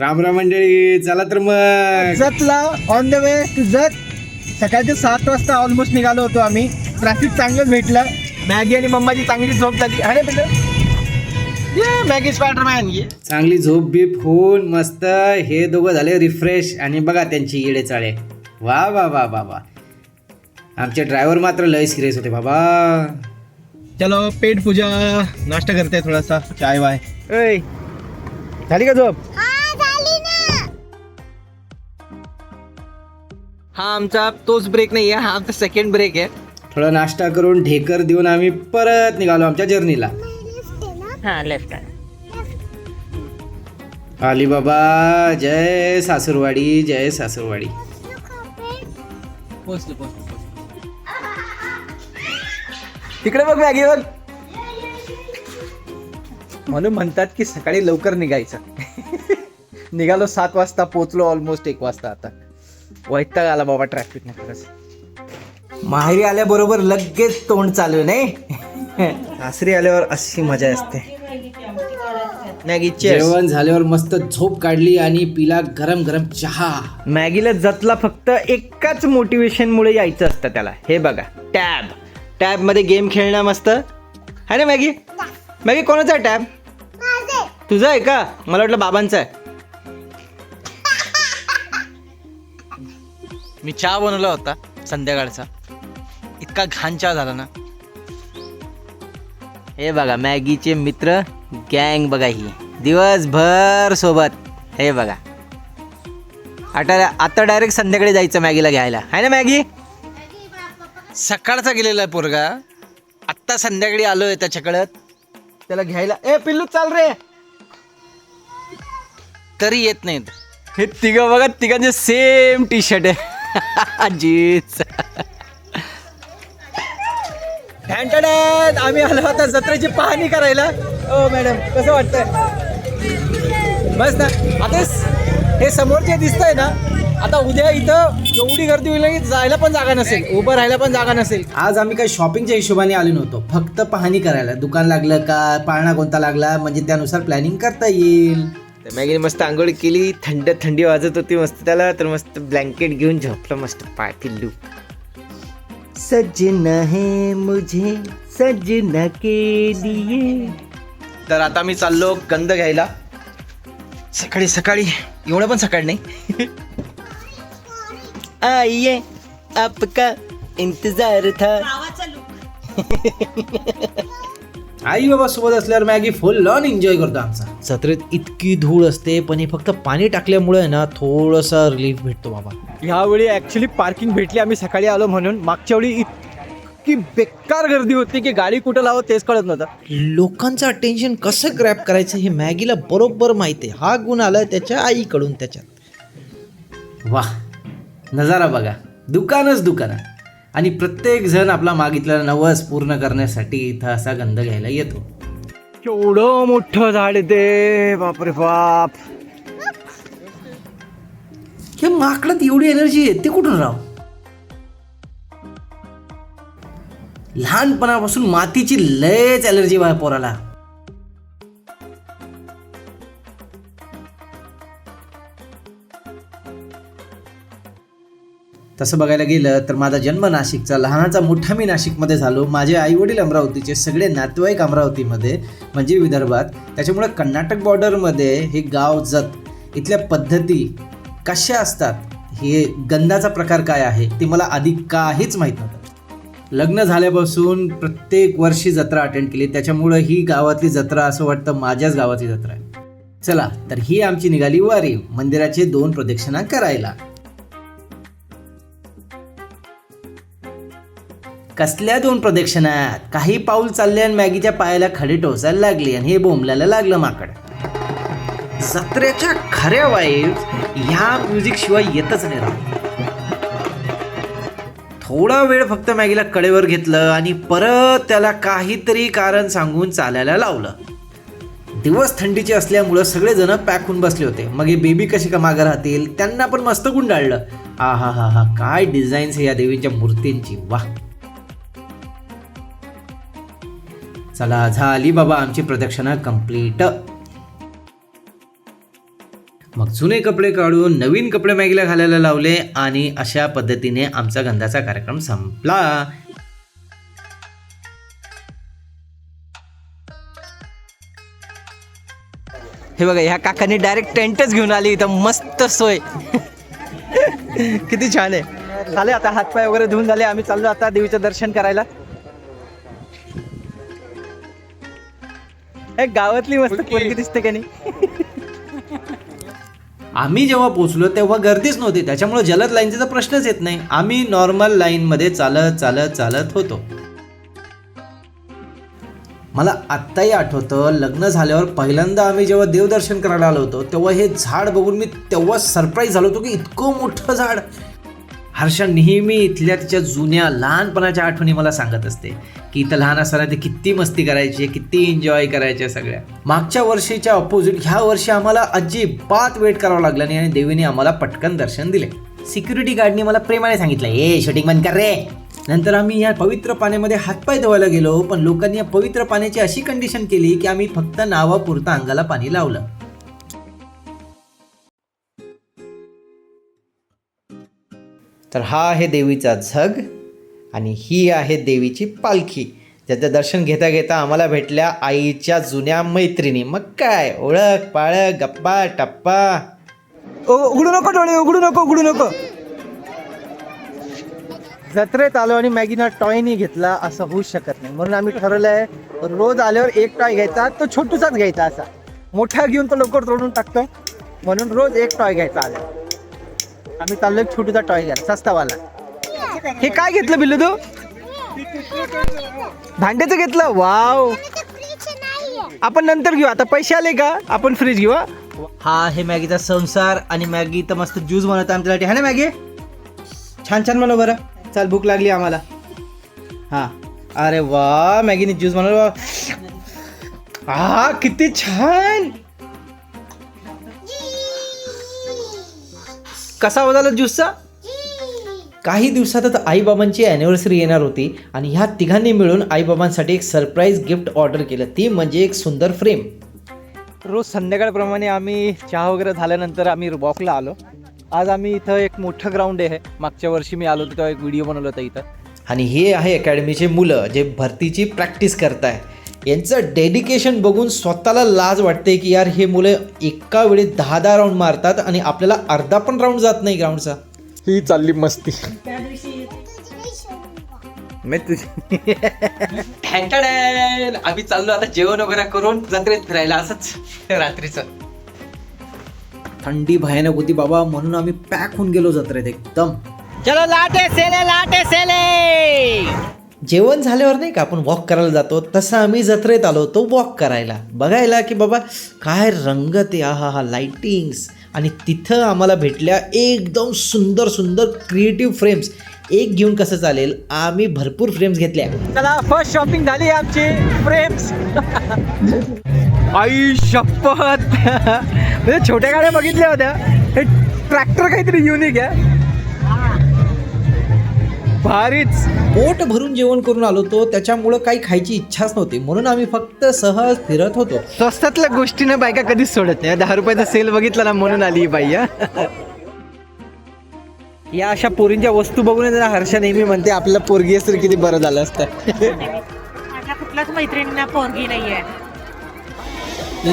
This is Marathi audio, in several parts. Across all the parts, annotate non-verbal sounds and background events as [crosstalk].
राम राम मंडळी चला तर मग. जतला on the way to Jat. सकाळचे सात वाजता ऑलमोस्ट निघालो होतो आम्ही. ट्रॅफिक चांगलंच भेटलं. मॅगी आणि मम्माची चांगली झोप झाली. अरे ये मॅगी स्पायडरमॅन ये. चांगली झोप बीप होऊन मस्त. हे दोघं झाले रिफ्रेश आणि बघा त्यांची येडे चाळे वा वा वा वा वा. आमचे ड्रायव्हर मात्र लय सिरियस होते बाबा. चलो पेट पूजा. नाश्ता करते थोडासा. चाय वाय झाली का झोप? हा आमचा तोच ब्रेक नाही आहे हा आमचा सेकंड ब्रेक आहे. थोडा नाश्ता करून ढेकर देऊन आम्ही परत निघालो आमच्या जर्नीला हा लेफ्ट आली बाबा जय सासूरवाडी जय सासूरवाडी. पोचलो पोचलो तिकडे बघ मॅगी बघ [laughs] म्हणून म्हणतात की सकाळी लवकर निघायचं. [laughs] निघालो सात वाजता पोचलो ऑलमोस्ट एक वाजता आता. वैताग आला बाबा ट्रॅफिक नाही खरंच. माहेरी आल्याबरोबर लगेच तोंड चालू नाही? सासरी आल्यावर अशी मजा असते. मॅगी जेवण झाल्यावर मस्त झोप काढली आणि पिला गरम गरम चहा. मॅगीला जतला फक्त एकाच मोटिवेशनमुळे यायचं असतं त्याला. हे बघा टॅब. टॅबमध्ये गेम खेळणं मस्त. आहे ना मॅगी? मॅगी कोणाचा आहे टॅब? तुझा आहे का? मला वाटलं बाबांचा आहे. मी चहा बनवला होता संध्याकाळचा. इतका घाण चहा झाला ना. हे बघा मॅगीचे मित्र गँग बघा ही. दिवसभर सोबत. हे बघा. आता आता डायरेक्ट संध्याकाळी जायचं मॅगीला घ्यायला. आहे ना मॅगी? सकाळचा गेलेला आहे पोरगा. आत्ता संध्याकाळी आलोय त्याच्याकडं. त्याला घ्यायला ए पिल्लू चाल रे. तरी येत नाहीत. हे तिघं बघा तिघांचे सेम टी शर्ट आहे. जीन्स आम्ही आलो आता जत्रेची पाहणी करायला. ओ मॅडम कसं वाटतंय? बस ना आता हे- हे समोर जे दिसतंय ना आता उद्या इथं एवढी गर्दी होईल की जायला पण जागा नसेल उभं राहायला पण जागा नसेल. आज आम्ही काही शॉपिंगच्या हिशोबाने आलो नव्हतो फक्त पाहणी करायला. दुकान लागलं का पाळणा कोणता लागला म्हणजे त्यानुसार प्लॅनिंग करता येईल. तर मॅगीने मस्त आंघोळ केली थंड थंडी वाजत होती मस्त त्याला तर मस्त ब्लँकेट घेऊन झोपलं मस्त पाय पिल्लू सजना है मुझे सजना के लिए. तर आता मी चाललो गंध घ्यायला. सकाळी सकाळी एवढं पण सकाळ नाही. [laughs] आइए आपका इंतजार था. [laughs] आई बाबा सोबत असल्यावर मॅगी फुल लॉन एन्जॉय करतो आमचा. जत्रेत इतकी धूळ असते पण हे फक्त पाणी टाकल्यामुळे आहे ना थोडंसं रिलीफ भेटतो बाबा. ह्यावेळी ॲक्च्युली पार्किंग भेटली आम्ही सकाळी आलो म्हणून. मागच्या वेळी इतकी बेकार गर्दी होती की गाडी कुठं लावं तेच कळत नव्हतं. लोकांचं अटेन्शन कसं ग्रॅप करायचं हे मॅगीला बरोबर माहिती आहे. हा गुण आलाय त्याच्या आईकडून त्याच्यात. वा नजारा बघा. दुकानच दुकान आणि प्रत्येक जण आपला मागितलेला नवस पूर्ण करण्यासाठी इथं असा गंध घ्यायला येतो. केवढं मोठं झाड ते बापरे बाप. हे माकडात एवढी एनर्जी आहे ते कुठून राव? लहानपणापासून मातीची लयच एलर्जी पोराला. तसं बघायला गेलं तर माझा जन्म नाशिकचा लहानाचा मोठा मी नाशिकमध्ये झालो. माझे आई वडील अमरावतीचे सगळे नातेवाईक अमरावतीमध्ये म्हणजे विदर्भात. त्याच्यामुळे कर्नाटक बॉर्डरमध्ये हे गाव जत इथल्या पद्धती कशा असतात हे गंधाचा प्रकार काय आहे ते मला आधी काहीच माहीत नव्हतं. लग्न झाल्यापासून प्रत्येक वर्षी जत्रा अटेंड केली. त्याच्यामुळं ही गावातली जत्रा असं वाटतं माझ्याच गावाची जत्रा आहे. चला तर ही आमची निघाली वारी. मंदिराचे दोन प्रदक्षिणा करायला. कसल्या दोन प्रदक्षिणात? काही पाऊल चालले आणि मॅगीच्या पायाला खडे टोचायला लागली आणि हे बोंबल्याला लागलं माकड. जत्रेच्या खऱ्या वाईफ ह्या म्युझिक शिवाय येतच नाही राहत थोडा वेळ फक्त मॅगीला कडेवर घेतलं आणि परत त्याला काहीतरी कारण सांगून चालायला लावलं. दिवस थंडीचे असल्यामुळं सगळेजण पॅक होऊन बसले होते. मग हे बेबी कशी का मागं राहतील? त्यांना पण मस्त गुंडाळलं. आ हा हा हा काय डिझाईन्स आहे या देवीच्या मूर्तींची. वा चला झाली बाबा आमची प्रदक्षिणा कंप्लीट मग जुने कपडे काढून नवीन कपडे मॅगीला घालायला लावले आणि अशा पद्धतीने आमचा गंधाचा कार्यक्रम संपला. हे बघा ह्या काकांनी डायरेक्ट टेंटच घेऊन आली इथं मस्त सोय. [laughs] किती छान आहे. झाले आता हातपाय वगैरे धुवून झाले आम्ही चाललो आता देवीचं दर्शन करायला. एक गावातली मस्त पोरगी दिसते का नाही? आम्ही जेव्हा पोचलो तेव्हा गर्दीच नव्हती. त्याच्यामुळे जलद लाईनचा तर प्रश्नच येत नाही. आम्ही नॉर्मल लाईनमध्ये चालत चालत चालत होतो. मला आत्ताही आठवतं लग्न झाल्यावर पहिल्यांदा आम्ही जेव्हा देवदर्शन करायला आलो होतो तेव्हा हे झाड बघून मी तेव्हा सरप्राईज झालो होतो की इतकं मोठं झाड. हर्षा नेहमी इथल्या तिच्या जुन्या लहानपणाच्या आठवणी मला सांगत असते. की इथं लहान असताना ते किती मस्ती करायची किती एन्जॉय करायच्या सगळ्या. मागच्या वर्षीच्या अपोजिट ह्या वर्षी आम्हाला अजिबात वेट करावं लागलं नाही आणि देवीने आम्हाला पटकन दर्शन दिले. सिक्युरिटी गार्डने मला प्रेमाने सांगितलं ए शूटिंग बंद कर रे. नंतर आम्ही या पवित्र पाण्यामध्ये हातपाय धुवायला गेलो पण लोकांनी या पवित्र पाण्याची अशी कंडिशन केली की आम्ही फक्त नावापुरतं अंगाला पाणी लावलं. तर हा आहे देवीचा झग आणि ही आहे देवीची पालखी. ज्याचं दर्शन घेता घेता आम्हाला भेटल्या आईच्या जुन्या मैत्रिणी. मग काय? ओळख पाळख गप्पा टप्पा. उघडू नको डोळे उघडू नको उघडू नको. जत्रेत आलो आणि मॅगीनं टॉयनी घेतला असं होऊच शकत नाही. म्हणून आम्ही ठरवलं आहे रोज आल्यावर एक टॉय घ्यायचा तो छोटूसाच घ्यायचा असा. मोठा घेऊन तो लवकर तोडून टाकतो म्हणून रोज एक टॉय घ्यायचा आल्या आम्ही चाललोय छोटूचा टॉय घ्यायला सस्तावाला. हे काय घेतलं बिल्लू तू? भांड्याचं घेतलं? वाव. आपण नंतर घेऊ आता पैसे आले का? आपण फ्रीज घेऊ हा? हा मॅगीचा संसार आणि मॅगी तर मस्त ज्यूस बनवतो आमच्यासाठी. हा ना मॅगी? छान छान बनव बरं. चल भूक लागली आम्हाला. हा. अरे वा मॅगीने ज्यूस बनवलं. हा किती छान. कसा होता ज्यूसचा? काही दिवसातच आईबाबांची अॅनिव्हर्सरी येणार होती आणि ह्या तिघांनी मिळून आईबाबांसाठी एक सरप्राईज गिफ्ट ऑर्डर केलं. ती म्हणजे एक सुंदर फ्रेम रोज संध्याकाळप्रमाणे आम्ही चहा वगैरे झाल्यानंतर आम्ही वॉकला आलो. आज आम्ही इथं एक मोठं ग्राउंड आहे. मागच्या वर्षी मी आलो होतो तेव्हा एक व्हिडिओ बनवला होता इथं. आणि हे आहे अकॅडमीचे मुलं जे भरतीची प्रॅक्टिस करताय. यांचं डेडिकेशन बघून स्वतःला लाज वाटते की यार हे मुलं एका वेळी दहा दहा राऊंड मारतात आणि आपल्याला अर्धा पण राऊंड जात नाही ग्राउंडचा ही चालली मस्ती. मी तुझी आम्ही चाललो आता जेवण वगैरे करून जत्रेत फिरायला असंच. रात्रीचं. थंडी भयानक होती बाबा म्हणून आम्ही पॅक होऊन गेलो जत्रेत एकदम. चलो लाटे सेले लाटे सेले! जेवण झाल्यावर नाही का आपण वॉक करायला जातो. तसं आम्ही जत्रेत आलो होतो वॉक करायला. बघायला की बाबा काय रंगत आहे हा हा लाईटिंग्स आणि तिथं आम्हाला भेटल्या एकदम सुंदर सुंदर क्रिएटिव्ह फ्रेम्स एक घेऊन कसं चालेल? आम्ही भरपूर फ्रेम्स घेतल्या. चला फर्स्ट शॉपिंग झाली आमची. फ्रेम्स आई शपथ. म्हणजे छोट्या गाड्या बघितल्या होत्या. हे ट्रॅक्टर काहीतरी युनिक आहे. भारीच. पोट भरून जेवण करून आलो होतो त्याच्यामुळं काही खायची इच्छाच नव्हती. म्हणून आम्ही फक्त सहज फिरत होतो. स्वस्तातल्या गोष्टीनं बायका कधीच सोडत नाही. दहा रुपयाचा सेल बघितला ना म्हणून आली ही बाई हा. या अशा पोरींच्या वस्तू बघून जरा हर्षा नेहमी म्हणते आपल्याला पोरगी असतं तर किती बरं झालं असतं. माझ्या कुठल्याच मैत्रिणींना पोरगी नाहीये.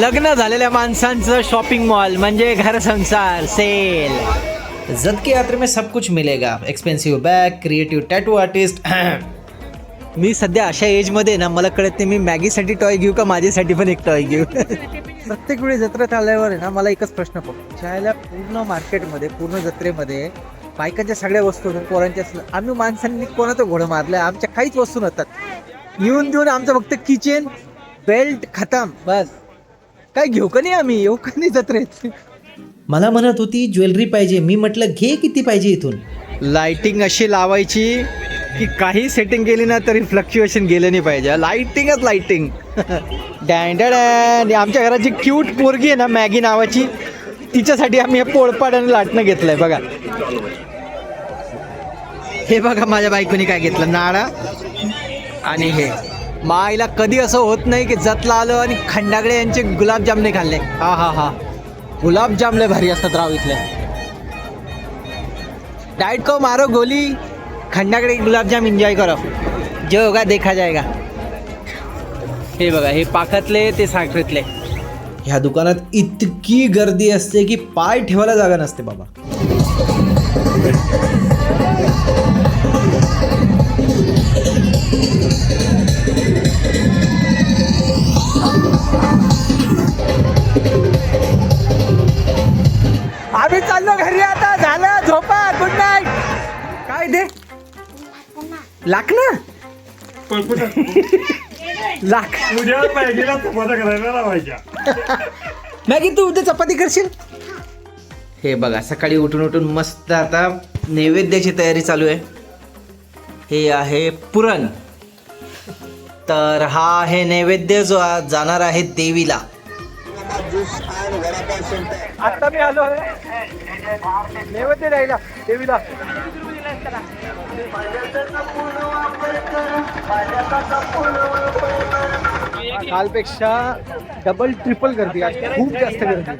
लग्न झालेल्या माणसांचं शॉपिंग मॉल म्हणजे घर संसार सेल जद की यात्रे में सब कुछ मिलेगा। Expensive bag creative tattoo artist मी सध्या अशा एजमध्ये ना मला कळत नाही मी मॅगीसाठी टॉय घेऊ का माझ्यासाठी पण एक टॉय घेऊ? [laughs] प्रत्येक वेळी जत्रेत आल्यावर आहे ना मला एकच प्रश्न पडतो. शाळेला पूर्ण मार्केटमध्ये पूर्ण जत्रेमध्ये बायकांच्या सगळ्या वस्तू होत्या पोरांच्या असल्या. आम्ही माणसांनी कोणाचं घोडं मारलं आमच्या काहीच वस्तू नसतात येऊन देऊन आमचं फक्त किचन बेल्ट खतम बस. काय घेऊ का नाही आम्ही? येऊ का नाही जत्रेत? मला म्हणत होती ज्वेलरी पाहिजे. मी म्हटलं घे किती पाहिजे इथून. लाइटिंग अशी लावायची की काही सेटिंग केली ना तरी फ्लक्च्युएशन गेलं नाही पाहिजे. लाइटिंगच लाइटिंग डँडड आमच्या घराची क्यूट पोरगी आहे ना मॅगी नावाची. तिच्यासाठी आम्ही हे पोळपाड्याने लाटणं घेतलंय. बघा. हे बघा माझ्या बायकोनी काय घेतलं? नाळा आणि हे. माईला कधी असं होत नाही की जतला आलो आणि खंडागडे यांचे गुलाबजाम नाही खाल्ले. हा हा हा. गुलाबजाम लय भारी असतात राव इथले. डाइट को मारो गोली. खंडाकडे गुलाबजाम एन्जॉय करो. जो होगा देखा जाएगा. हे बघा हे पाकातले ते साखरेतले. ह्या दुकानात इतकी गर्दी असते की पाय ठेवायला जागा नसते बाबा. लाख ना? लाख. मॅगी तू उद्या चपाती करशील? हे बघा सकाळी उठून उठून मस्त आता नैवेद्याची तयारी चालू आहे. हे आहे पुरण. तर हा आहे नैवेद्य जो आज जाणार आहे देवीला. आता मी आलो नैवेद्य द्यायला देवीला. कालपेक्षा डबल ट्रिपल गर्दी आज खूप जास्त गर्दी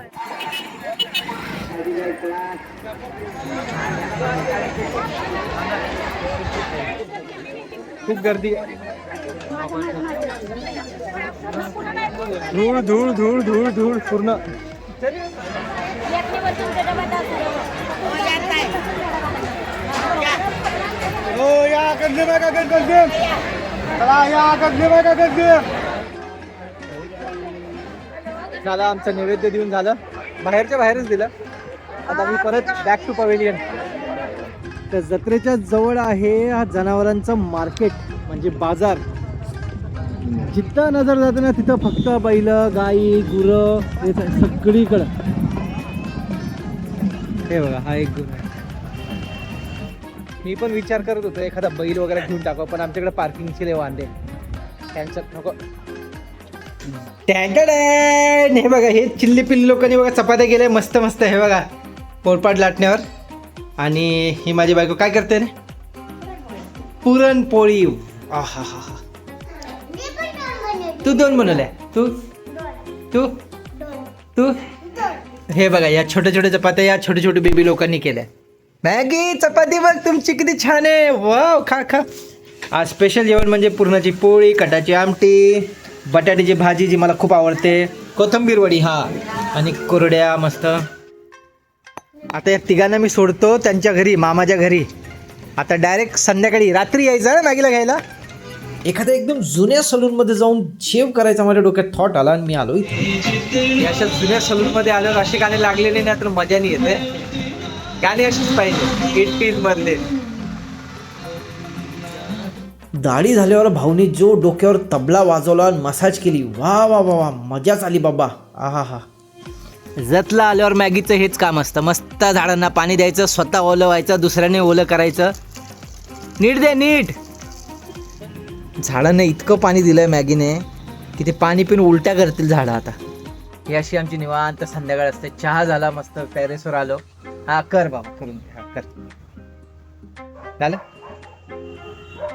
खूप गर्दी धूळ धूळ धूळ धूळ धूळ पूर्ण. हो या गर्दी बघा गर्दी चला या गर्दी बघा गर्दी झालं आमचं नैवेद्य देऊन झालं. बाहेरच्या बाहेरच दिलं. आता मी परत बॅक टू पवेलियन तर जत्रेच्या जवळ आहे हा जनावरांचं मार्केट म्हणजे बाजार. जिथं नजर जाते ना तिथं फक्त बैल गाई गुरं हे सगळीकडं. हे बघा हा एक गुरं आहे. मी पण विचार करत होतो एखादा बैल वगैरे घेऊन टाकावं पण आमच्याकडे पार्किंगचे लय वांदे त्यांच्यात नको. टँटन हे बघा हे चिल्ली पिल्ली लोकांनी बघा चपात्या गेल्या मस्त मस्त हे बघा. पोळपाट लाटण्यावर. आणि ही माझी बायको काय करते रे? पुरणपोळी. आहा हा हा तू दोन बनवल्या. तू? तू? तू? हे बघा या छोट्या छोट्या चपात्या या छोटे छोटे बेबी लोकांनी केल्या. मॅगी चपाती बघ तुमची किती छान आहे. वाव खा खा. आज स्पेशल जेवण म्हणजे पुरणाची पोळी कटाची आमटी बटाट्याची भाजी जी मला खूप आवडते. कोथंबीर वडी हा. आणि कोरड्या मस्त. आता या तिघांना मी सोडतो त्यांच्या घरी मामाच्या घरी. आता डायरेक्ट संध्याकाळी रात्री यायचं ना मॅगीला घ्यायला? एखाद्या एकदम जुन्या सलूनमध्ये जाऊन शेव करायचा माझ्या डोक्यात थॉट आला आणि मी आलो अशा जुन्या सलूनमध्ये आल्यावर असे गाणे लागलेले नाही तर मजा नाही येते गाणे अशीच पाहिजे. एटीज मधले दाढी झाल्यावर भाऊनी जो डोक्यावर तबला वाजवला आणि मसाज केली. वा वा वा वा मजाच आली बाबा. आहा हा जतला आल्यावर मॅगीचं हेच काम असतं. मस्त झाडांना पाणी द्यायचं स्वतः ओलं व्हायचं दुसऱ्याने ओलं करायचं. नीट दे नीट. झाडांना इतकं पाणी दिलंय मॅगीने की ते पाणी पिऊन उलट्या करतील झाडं आता. ही अशी आमची निवांत संध्याकाळ असते. चहा झाला मस्त टेरेसवर आलो. हा कर बाबा करून हा कर. झालं?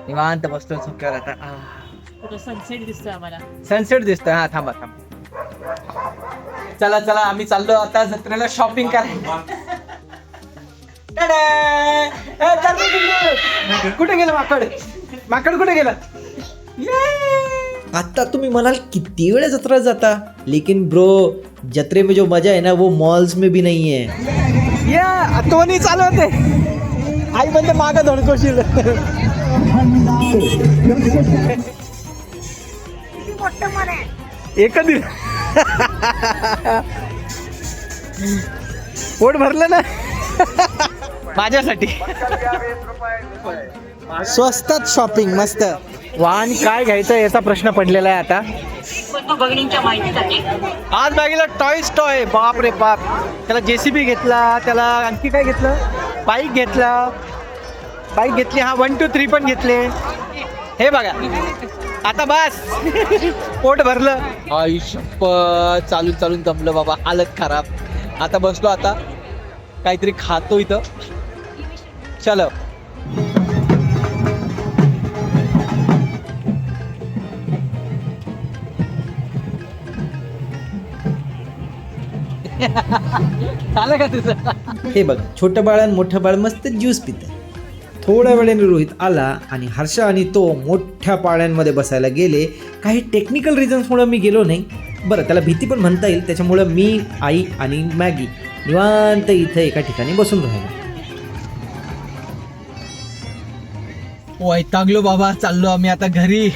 निवांत बसतो झोक्यावर आता. सनसेट दिसतोय आम्हाला. सनसेट दिसतोय. हा थांबा थांबा. चला चला आम्ही चाललो आता जत्रेला शॉपिंग करायला. [laughs] कुठे गेलं माकड? माकड कुठे गेलं? आता तुम्ही म्हणाल किती वेळ जत्रा जाता? लेकिन ब्रो जत्रे में जो मजा आहे ना वो मॉल्स में भी नाही आहे. या तोनी चालवते. आई म्हणते माग धडकोशील. एक दिल पोट भरलं ना. माझ्यासाठी. स्वस्तात शॉपिंग मस्त. वाहन काय घ्यायचं याचा प्रश्न पडलेला आहे आता. आज टॉयज टॉय बाप रे बाप. त्याला जेसीबी घेतला त्याला आणखी काय घेतलं? बाईक घेतला. बाईक घेतली हा वन टू थ्री पण घेतले. हे बघा. आता बस. पोट भरलं. आयुष्य चालून चालून दमलं बाबा. हालत खराब. आता बसलो आता. काहीतरी खातो इथं. चलो. झालं का तुझं? हे बघ छोटं बाळ आणि मोठं बाळ मस्त ज्यूस पित. थोड्या वेळाने रोहित आला आणि हर्ष आणि तो मोठ्या पाळ्यांमध्ये बसायला गेले. काही टेक्निकल रिझन्समुळं मी गेलो नाही. बरं त्याला भीती पण म्हणता येईल. त्याच्यामुळं मी आई आणि मॅगी निवांत इथं एका ठिकाणी बसून राहिलो. वैतागलो बाबा चाललो आम्ही आता घरी.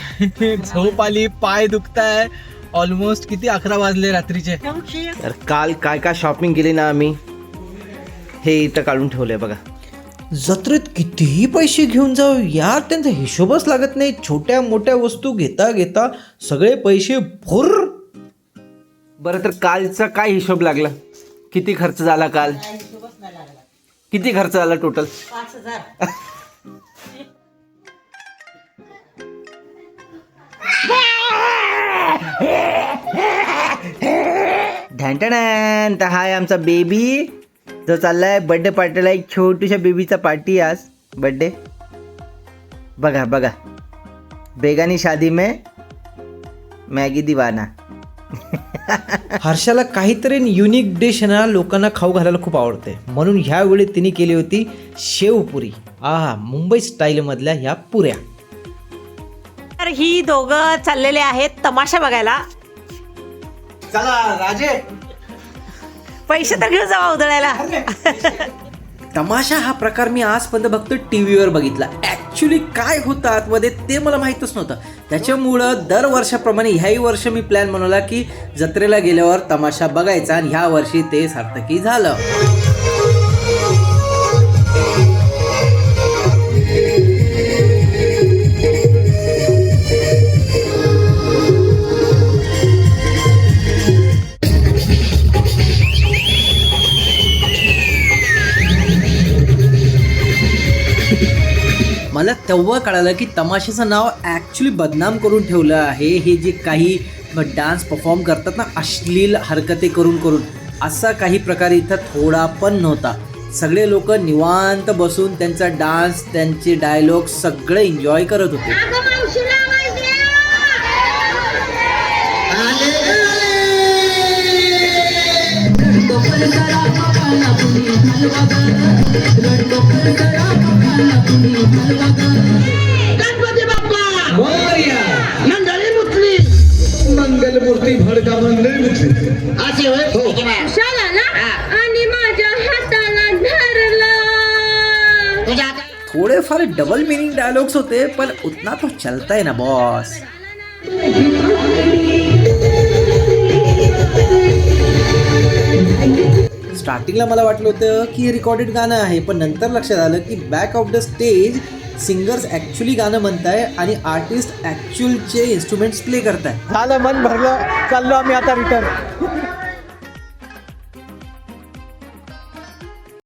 झोप आली पाय दुखताय. ऑलमोस्ट किती अकरा वाजले रात्रीचे? तर काल काय काय शॉपिंग केली ना आम्ही? हे इथं काढून ठेवलंय बघा. जत्रेत कितीही पैसे घेऊन जाऊ यार त्यांचा हिशोबच लागत नाही. छोट्या मोठ्या वस्तू घेता घेता सगळे पैसे भुर. बरं तर कालचा काय हिशोब लागला? किती खर्च झाला काल? किती खर्च झाला टोटल [laughs] पाच तर हाय आमचा बेबी जो चाललाय बर्थडे पार्टीला एक छोटूशा बेबीचा पार्टी आज. बर्थडे बघा बघा. बेगानी शादी में मॅगी दिवाना. हर्षाला काहीतरी युनिक डिश ना लोकांना खाऊ घालायला खूप आवडते. म्हणून ह्यावेळी तिने केली होती शेवपुरी. आहा मुंबई स्टाईलमधल्या ह्या पुऱ्या. तर ही दोघं चाललेले आहेत तमाशा बघायला. चला राजे. पैसे तर घेऊन जावा उधळायला. तमाशा हा प्रकार मी आजपर्यंत फक्त टी व्हीवर बघितला. ॲक्च्युली काय होतं आतमध्ये ते मला माहीतच नव्हतं. त्याच्यामुळं दर वर्षाप्रमाणे ह्याही वर्ष मी प्लॅन बनवला की जत्रेला गेल्यावर तमाशा बघायचा आणि ह्या वर्षी ते सार्थकी झालं. मला तेव्हा कळालं की तमाशाचं नाव ॲक्च्युली बदनाम करून ठेवलं आहे. हे जे काही डान्स परफॉर्म करतात ना अश्लील हरकते करून करून. असा काही प्रकार इथं थोडा पण नव्हता. सगळे लोक निवांत बसून त्यांचा डान्स त्यांचे डायलॉग सगळे एन्जॉय करत होते. गणपती बाप्पा! मंडळी मुतली मंगलमूर्ती भडका मंडळी मुतली असे होय? शाला ना? आणि माझ्या हाताला धरला. तुझ्या हातात थोडेफार डबल मिनिंग डायलॉग्स होते पण उतना तो चलता है ना बॉस स्टार्टिंगला मला वाटलं होतं की हे रेकॉर्डेड गाणं आहे पण नंतर लक्षात आलं की back of the stage singers actually गाणं म्हणताय आणि आर्टिस्ट ॲक्च्युअलचे इन्स्ट्रुमेंट्स प्ले करताय. झालं मन भरलं. चाललो आम्ही आता रिटर्न